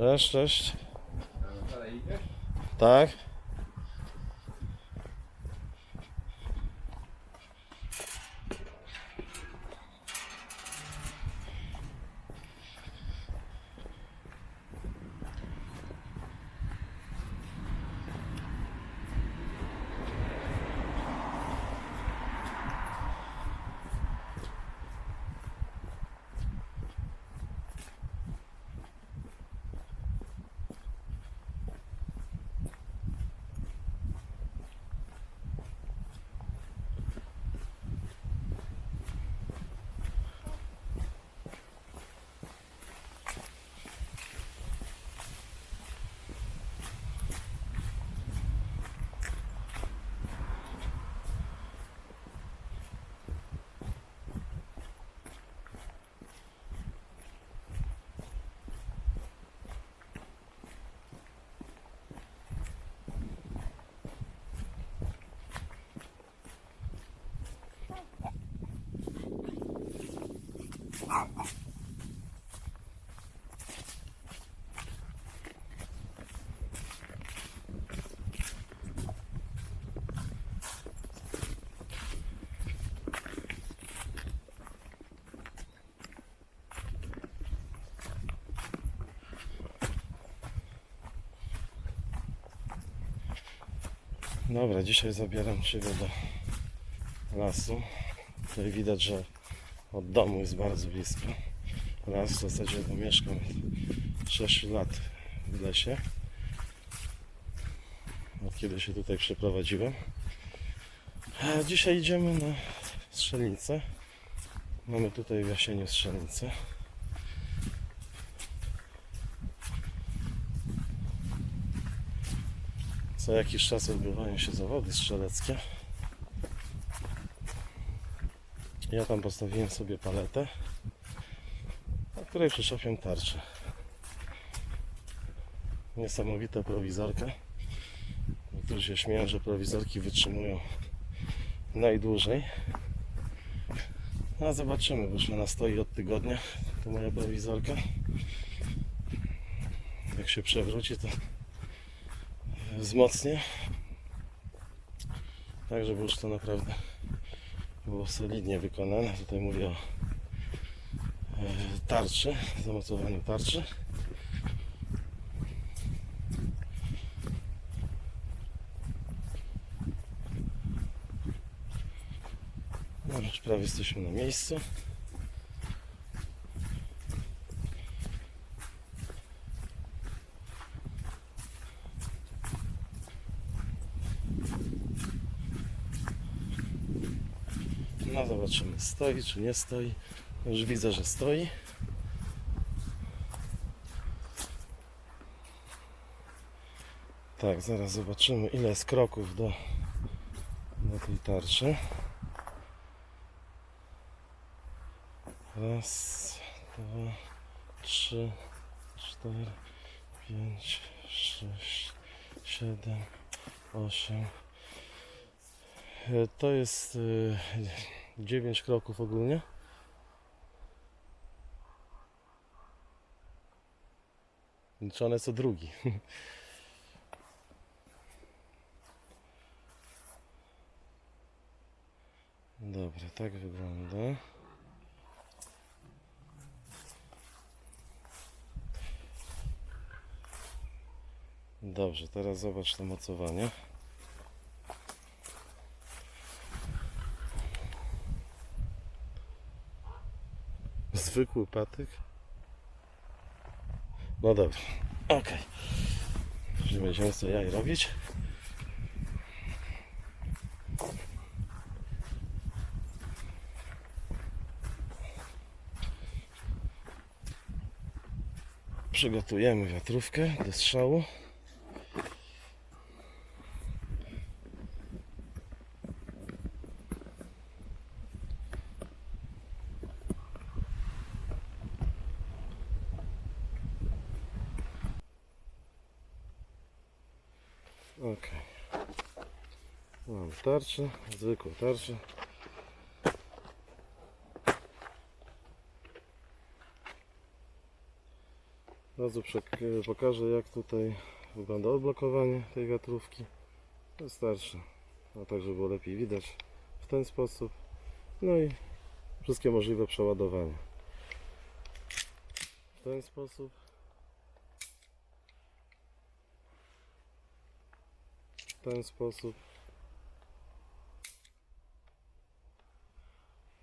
Cześć, cześć. Tak? Dobra, dzisiaj zabieram Ciebie do lasu. Tutaj widać, że od domu jest bardzo blisko. Las w zasadzie bo mieszkam od 6 lat w lesie. Od kiedy się tutaj przeprowadziłem. A dzisiaj idziemy na strzelnicę. Mamy tutaj w Jasieniu strzelnicę. Co jakiś czas odbywają się zawody strzeleckie. Ja tam postawiłem sobie paletę, na której przyczepiam tarczę. Niesamowita prowizorka. Niektórzy się śmieją, że prowizorki wytrzymują najdłużej. A zobaczymy, bo już ona stoi od tygodnia. To moja prowizorka. Jak się przewróci, to wzmocnię. Tak, żeby już to naprawdę było solidnie wykonane. Tutaj mówię o e, tarczy, zamocowaniu tarczy. No już prawie jesteśmy na miejscu. No zobaczymy, stoi czy nie stoi. Już widzę, że stoi. Tak, zaraz zobaczymy ile jest kroków do, do tej tarczy. Raz, dwa, trzy, cztery, pięć, sześć, siedem, osiem. To jest e, 9 kroków ogólnie. Liczone co drugi. Dobra, tak wygląda. Dobrze, teraz zobacz to mocowanie. Zwykły patyk. No dobra, okej. Okay. Będziemy co jaj robić. Przygotujemy wiatrówkę do strzału. Ok. Mam tarczę, zwykłą tarczę. Razu przek- pokażę jak tutaj wygląda odblokowanie tej wiatrówki. Wystarczy, a tak żeby było lepiej widać w ten sposób. No i wszystkie możliwe przeładowania. W ten sposób. W ten sposób.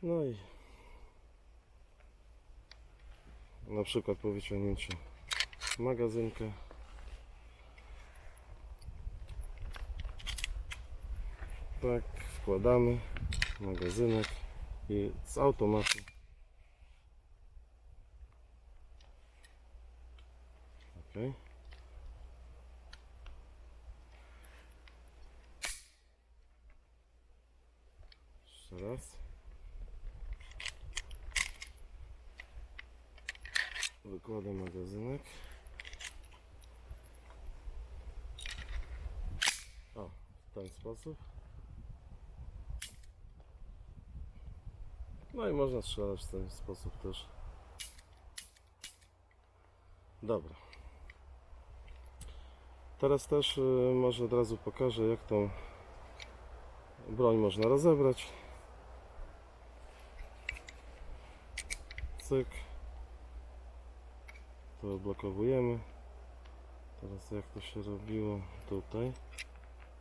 No i na przykład po wyciągnięciu magazynkę tak wkładamy magazynek i z automatu. Ok raz. Wykładam magazynek. O w ten sposób. No i można strzelać w ten sposób też. Dobra. Teraz też y, może od razu pokażę jak tą broń można rozebrać cyk. To odblokowujemy. Teraz jak to się robiło? Tutaj.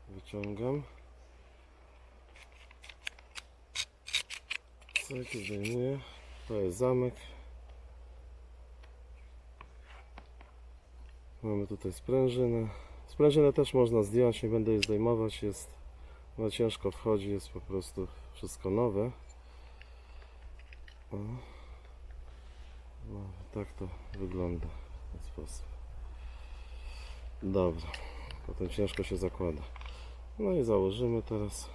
Wyciągam. Cyk zdejmuję. To jest zamek. Mamy tutaj sprężynę. Sprężynę też można zdjąć nie będę jej zdejmować. Jest no ciężko wchodzi jest po prostu wszystko nowe. O. No, tak to wygląda w ten sposób. Dobra, potem ciężko się zakłada. No i założymy teraz.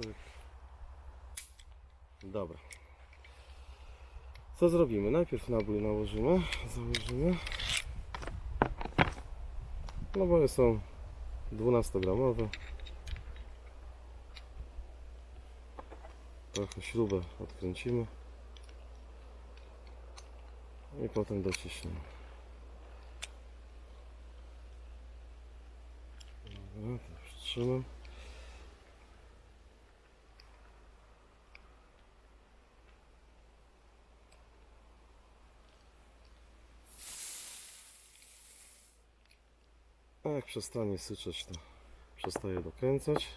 Cyk. Dobra. Co zrobimy? Najpierw nabój nałożymy, założymy. Naboje są 12-gramowe. Trochę śrubę odkręcimy i potem dociśniemy. Dobra, to. A jak przestanie syczeć, to przestaje dokręcać.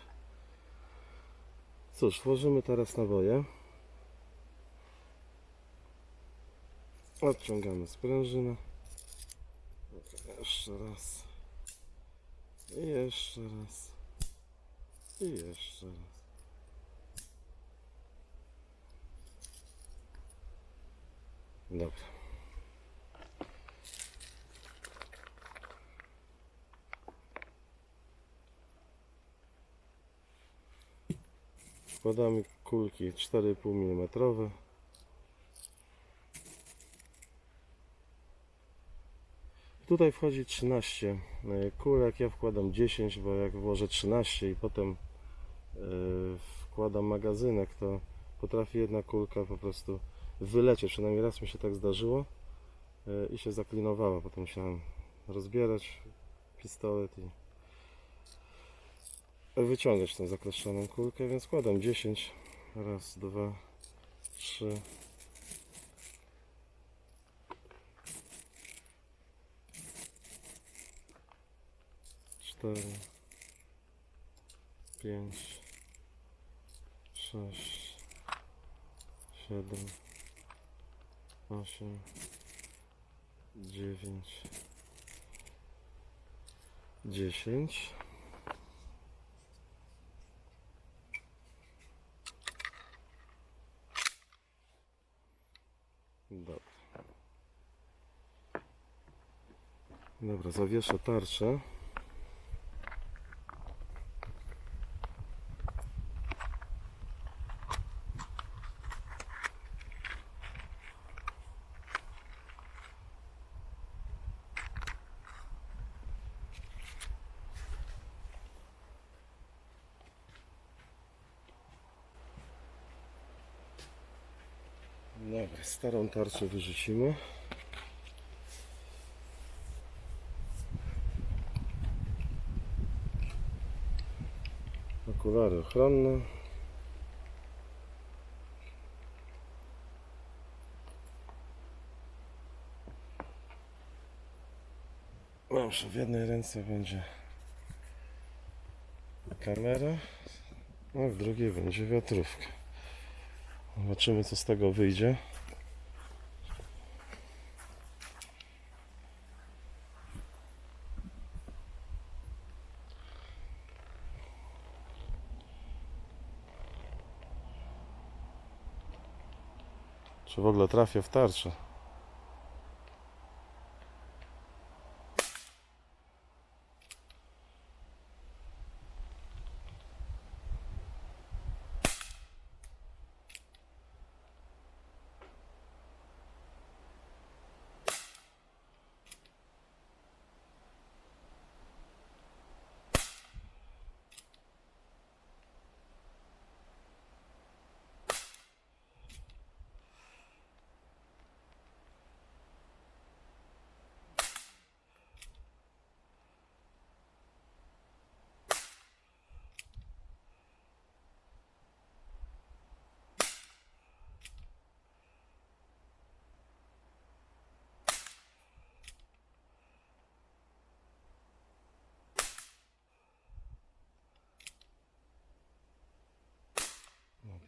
Cóż, włożymy teraz naboje. Odciągamy sprężynę. Jeszcze raz. I jeszcze raz. I jeszcze raz. Dobra. Wkładamy kulki 4,5 mm. Tutaj wchodzi 13 kulek, ja wkładam 10, bo jak włożę 13 i potem e, wkładam magazynek, to potrafi jedna kulka po prostu wylecieć. Przynajmniej raz mi się tak zdarzyło e, i się zaklinowała. Potem musiałem rozbierać pistolet i wyciągać tą zakleszczoną kulkę, więc składam 10. Raz, dwa, trzy. Cztery, pięć, sześć, siedem, osiem, dziewięć, dziesięć. zawieszę tarczę. Dobra, starą tarczę wyrzucimy. Okulary ochronne. Dobrze, w jednej ręce będzie kamera, a w drugiej będzie wiatrówka. Zobaczymy co z tego wyjdzie. Czy w ogóle trafię w tarczę?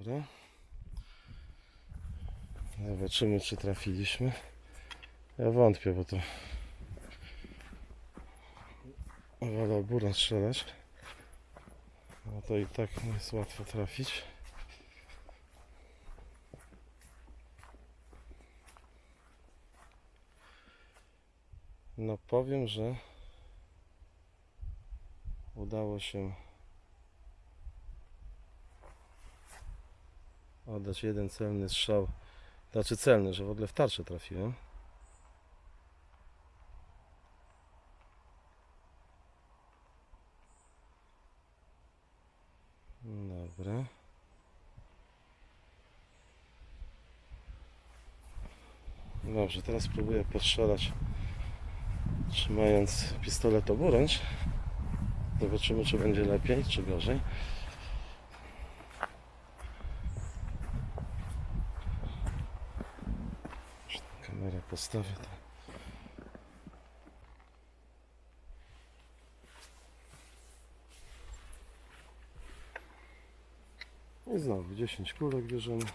Dobra. Zobaczymy, czy trafiliśmy. Ja wątpię, bo to wolę bura strzelać. No to i tak nie jest łatwo trafić. No powiem, że udało się oddać jeden celny strzał. Znaczy celny, że w ogóle w tarczę trafiłem. Dobra. Dobrze, teraz spróbuję postrzelać trzymając pistolet oburącz. Zobaczymy, czy będzie lepiej, czy gorzej. Postawię. tak. I znowu 10 kulek bierzemy.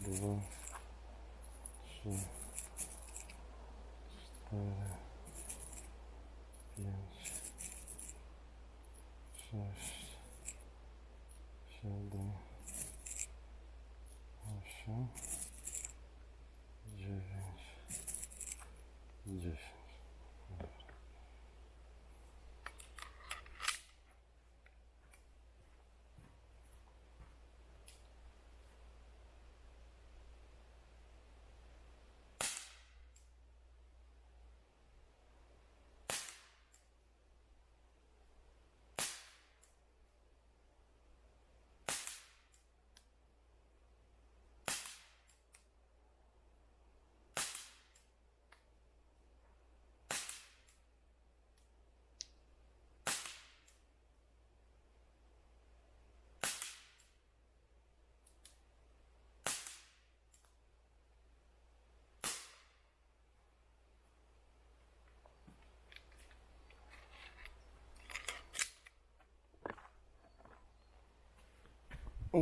Dwa, trzy, cztery, pięć, sześć, siedem, osiem, dziewięć, dziesięć. Dobra.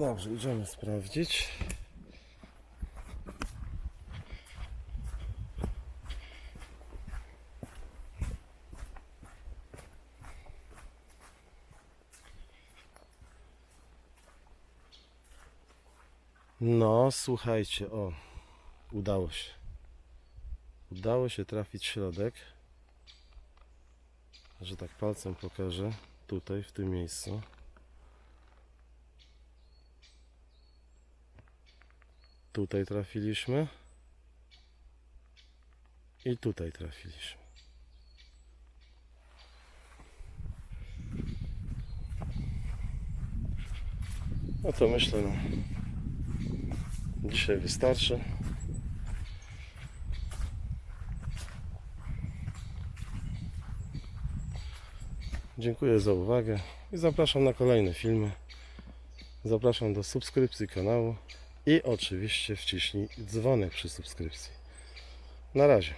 Dobrze, idziemy sprawdzić. No, słuchajcie, o, udało się. Udało się trafić środek. Że tak palcem pokażę, tutaj, w tym miejscu. Tutaj trafiliśmy. I tutaj trafiliśmy. No to myślę, no. Dzisiaj wystarczy. Dziękuję za uwagę i zapraszam na kolejne filmy. Zapraszam do subskrypcji kanału i oczywiście wciśnij dzwonek przy subskrypcji. Na razie.